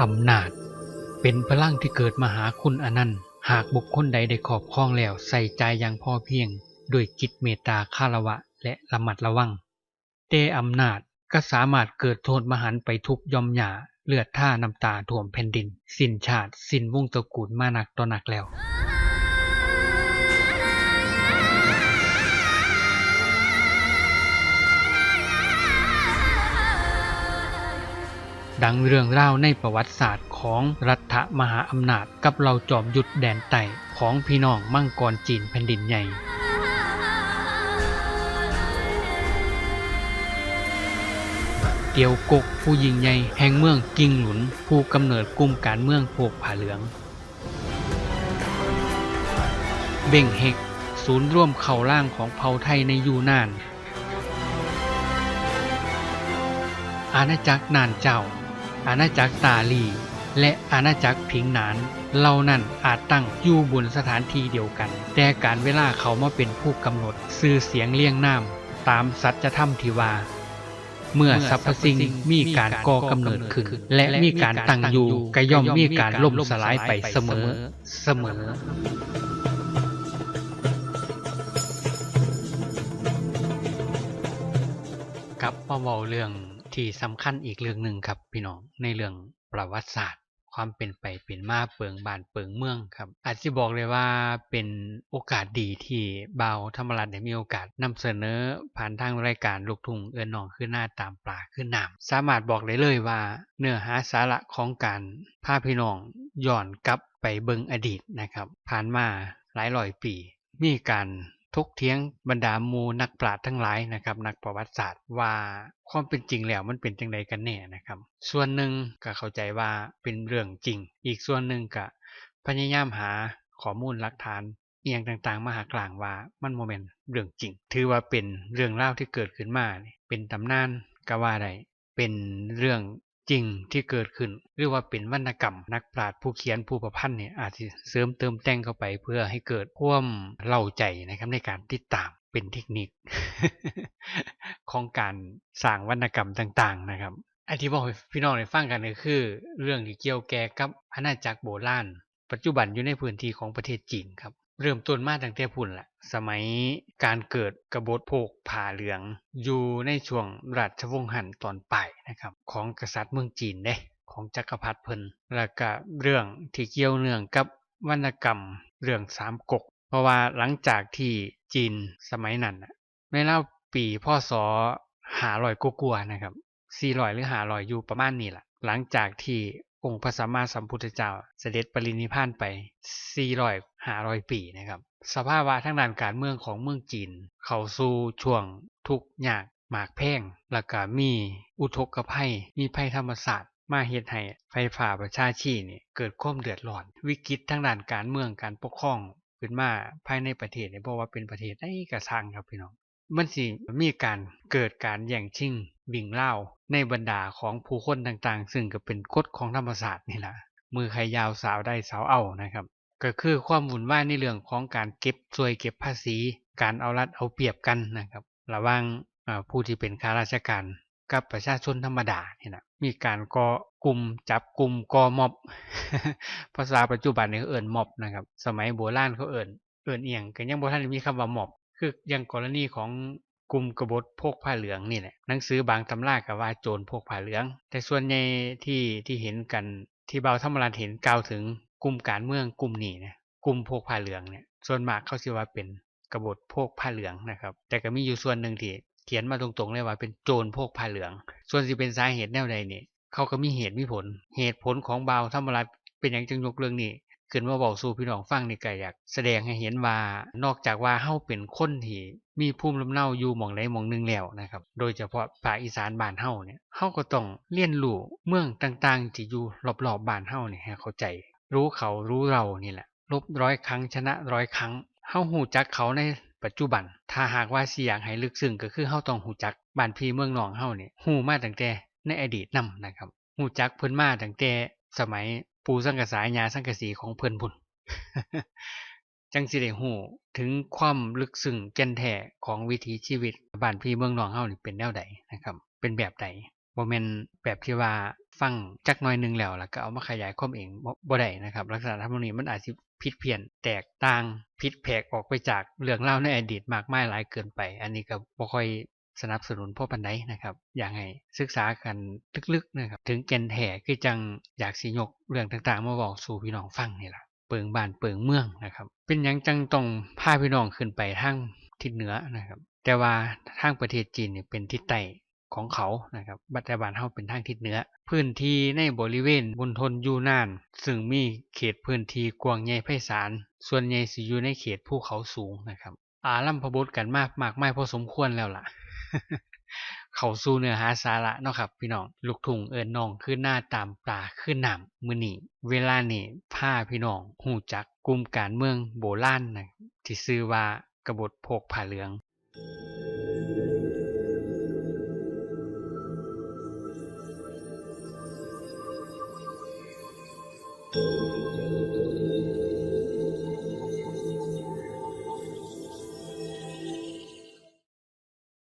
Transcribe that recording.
อำนาจ เป็นพลังที่เกิดมาหาคุณอนันต์ หากบุคคลใดได้ขอบครองแล้วใส่ใจอย่างพอเพียง ด้วยจิตเมตตาคารวะ และระมัดระวัง เต้อำนาจก็สามารถเกิดโทษมหันไปทุกยอมหยาเลือดท่าน้ำตาท่วมแผ่นดิน สิ้นชาติ สิ้นวงตระกูลมานักต่อนักแล้ว ดังเรื่องเล่าในประวัติศาสตร์ของรัฐมหาอำนาจกับเราจอมยุทธแดนไต่ของพี่น้องมังกรจีนแผ่นดินใหญ่เตียวกกผู้ยิ่งใหญ่แห่งเมืองกิงหลุน ผู้กำเนิดกลุ่มการเมืองพวกผาเหลือง เบ่งเฮกศูนย์ร่วมเข่าล่างของเผ่าไทยในยูนาน อาณาจักรนานเจ้า อาณาจักรตาลี และอาณาจักรผิงหนานเหล่านั้นอาจตั้งอยู่บนสถานที่เดียวกัน แต่การเวลาเขามาเป็นผู้กำหนดสื่อเสียงเลี่ยงน้ำตามสัจธรรมที่ว่า เมื่อสรรพสิ่งมีการก่อกำเนิดขึ้น และมีการตั้งอยู่ก็ย่อมมีการล่มสลายไปเสมอ เสมอกับมาเว้าเรื่อง ที่สำคัญอีกเรื่องหนึ่งครับพี่น้องในเรื่องประวัติศาสตร์ ความเป็นไปเป็นมาเปิงบ้านเปิงเมืองครับ อาจจะบอกเลยว่าเป็นโอกาสดีที่เบาธรรมรัตน์ได้มีโอกาสนำเสนอผ่านทางรายการลูกทุ่งเอื้อนน้องขึ้นหน้าตามปลาขึ้นน้ำสามารถบอกได้เลยว่า เนื้อหาสาระของการพาพี่น้องย้อนกลับไปเบิงอดีตนะครับ ผ่านมาหลายร้อยปี มีการ ทุกเถียงบรรดามูนักปราชญ์ทั้งหลายนะครับ นักประวัติศาสตร์ว่าความเป็นจริงแล้วมันเป็นจังไดกันแน่นะครับ ส่วนหนึ่งก็เข้าใจว่าเป็นเรื่องจริง อีกส่วนหนึ่งก็พยายามหาข้อมูลหลักฐานเอียงต่างๆ มาหากลางว่ามันโมเมนต์เรื่องจริง ถือว่าเป็นเรื่องเล่าที่เกิดขึ้นมานี่เป็นตำนานก็ว่าได้เป็นเรื่อง จริงที่เกิดขึ้น หรือว่าเป็นวรรณกรรม นักปราชญ์ผู้เขียนผู้ประพันธ์เนี่ยอาจจะเสริมเติมแต่งเข้าไปเพื่อให้เกิดความเล่าใจนะครับในการติดตามเป็นเทคนิค ของการสร้างวรรณกรรมต่าง ๆ นะครับอันที่บอกพี่น้องได้ฟังกันก็คือ เรื่องที่เกี่ยวแก่กับอาณาจักรโบราณปัจจุบันอยู่ในพื้นที่ของประเทศจีนครับ เริ่มต้นมาตั้งแต่พุ่นละสมัยการเกิดกบฏโภกผาเหลือง อยู่ในช่วงราชวงศ์ฮั่นตอนปลายนะครับ ของกษัตริย์เมืองจีนเด้ของจักรพรรดิเพิ่นแล้วก็เรื่องที่เกี่ยวเนื่องกับวรรณกรรมเรื่องสามก๊กเพราะว่าหลังจากที่จีนสมัยนั้นน่ะในราปีพศ500กว่าๆนะครับ400หรือ500อยู่ประมาณนี้แหละหลังจากที่ องค์พระสัมมาสัมพุทธเจ้า เสด็จปรินิพานไป 400 500 ปีนะครับ สภาวะทางด้านการเมืองของเมืองจีน เข้าสู่ช่วงทุกข์ยากหมากแพงแล้วก็มีอุทกภัย มีภัยธรรมศาสตร์มาเฮ็ดให้ไฟฟ้าประชาชีนี่เกิดความเดือดร้อน วิกฤตทางด้านการเมืองการปกครองขึ้นมาภายในประเทศเนี่ยเพราะว่าเป็นประเทศใดก็สร้างครับพี่น้อง มันสิมีการเกิดการแย่งชิงบิ่งเล่าในบรรดาของผู้คนต่างๆ ซึ่งก็เป็นกฎของธรรมศาสตร์นี่แหละมือใครยาวสาวได้สาวเอานะครับ ก็คือความวุ่นวายในเรื่องของการเก็บสวยเก็บภาษี การเอารัดเอาเปรียบกันนะครับระหว่างผู้ที่เป็นข้าราชการกับประชาชนธรรมดาเนี่ยนะมีการก่อกลุ่มจับกลุ่มก่อม็อบ ภาษาปัจจุบันเนี่ยเอิ้นม็อบนะครับ สมัยโบราณเขาเอิ้นเอิ้นเอียงก็ยังโบ่ทันมีคำว่าม็อบ คืออย่างกรณีของกลุ่มกบฏพวกผ้าเหลืองนี่แหละหนังสือบางตำราก็ว่าโจรพวกผ้าเหลือง แต่ส่วนใหญ่ที่ที่เห็นกันที่เบาธรรมรันเห็นกล่าวถึงกลุ่มการเมืองกลุ่มนี้นะกลุ่มพวกผ้าเหลืองเนี่ยส่วนมากเขาสิว่าเป็นกบฏพวกผ้าเหลืองนะครับ แต่ก็มีอยู่ส่วนหนึ่งที่เขียนมาตรงๆเลยว่าเป็นโจรพวกผ้าเหลือง ส่วนสิเป็นสาเหตุแนวใดนี่เขาก็มีเหตุมีผล เหตุผลของเบาธรรมรันเป็นอย่างจึงยกเรื่องนี้ ขึ้นมาบอกสู่พี่น้องฟังนี่ก็อยากแสดงให้เห็นว่านอกจากว่าเฮาเป็นคนที่มีภูมิลำเนาอยู่หม่องใดหม่องหนึงแล้วนะครับ โดยเฉพาะภาคอีสานบ้านเฮาเนี่ยเฮาก็ต้องเรียนรู้เมืองต่างๆที่อยู่รอบๆบ้านเฮาเนี่ให้เข้าใจ รู้เขารู้เรานี่แหละลบร้อยครั้งชนะร้อยครั้งเฮาฮู้จักเขาในปัจจุบัน ถ้าหากว่าสิอยากให้ลึกซึ้งก็คือเฮาต้องฮู้จักบ้านพี่เมืองหนองเฮานี่ฮู้มาตั้งแต่ในอดีตนํนะครับฮู้จักเพิ่นมาตั้งแต่สมัย ปูสังกะสายาสังกะสีของเพิ่อนพุ่นจังสิได้ฮู้ถึงความลึกซึ้งแก่นแท้ของวิถีชีวิตบ้านพี่เมืองนองเฮานี่เป็นแนวใดนะครับ เป็นแบบใดบ่แม่นแบบที่ว่าฟังจักน่อยนึงแล้วแล้วก็เอามาขยายความเองบ่ได้นะครับ ลักษณะทำนองนี้มันอาจสิผิดเพี้ยนแตกต่างผิดแผกออกไปจากเรื่องราในอดีตมากมายหลายเกินไป อันนี้ก็บ่ค่อย สนับสนุนพวกปานใดนะครับ อยากให้ศึกษากันลึกๆนะครับ ถึงแก่นแท้คือจังอยากสิยกเรื่องต่างๆ มาเว้าสู่พี่น้องฟังนี่ล่ะเปิงบ้านเปิงเมืองนะครับ เป็นหยังจังต้องพาพี่น้องขึ้นไปทางทิศเหนือนะครับ แต่ว่าทางประเทศจีนเนี่ยเป็นทิศใต้ของเขานะครับบัตรบานเฮาเป็นทางทิศเหนือ พื้นที่ในบริเวณมณฑลยูนาน ซึ่งมีเขตพื้นที่กว้างใหญ่ไพศาล ส่วนใหญ่สิอยู่ในเขตภูเขาสูงนะครับ อารัมพบทกันมากมากไมายพอสมควรแล้วล่ะ เขาสู้เนื้อหาสาระเนาะครับ พี่น้องลูกทุ่งเอิญน้องขึ้นหน้าตามปลาขึ้นหนำมือหนีเวลานี้พาพี่น้องหูจักกลุ่มการเมืองโบราณนะที่ซื้อว่ากบฏโพกผ่าเหลือง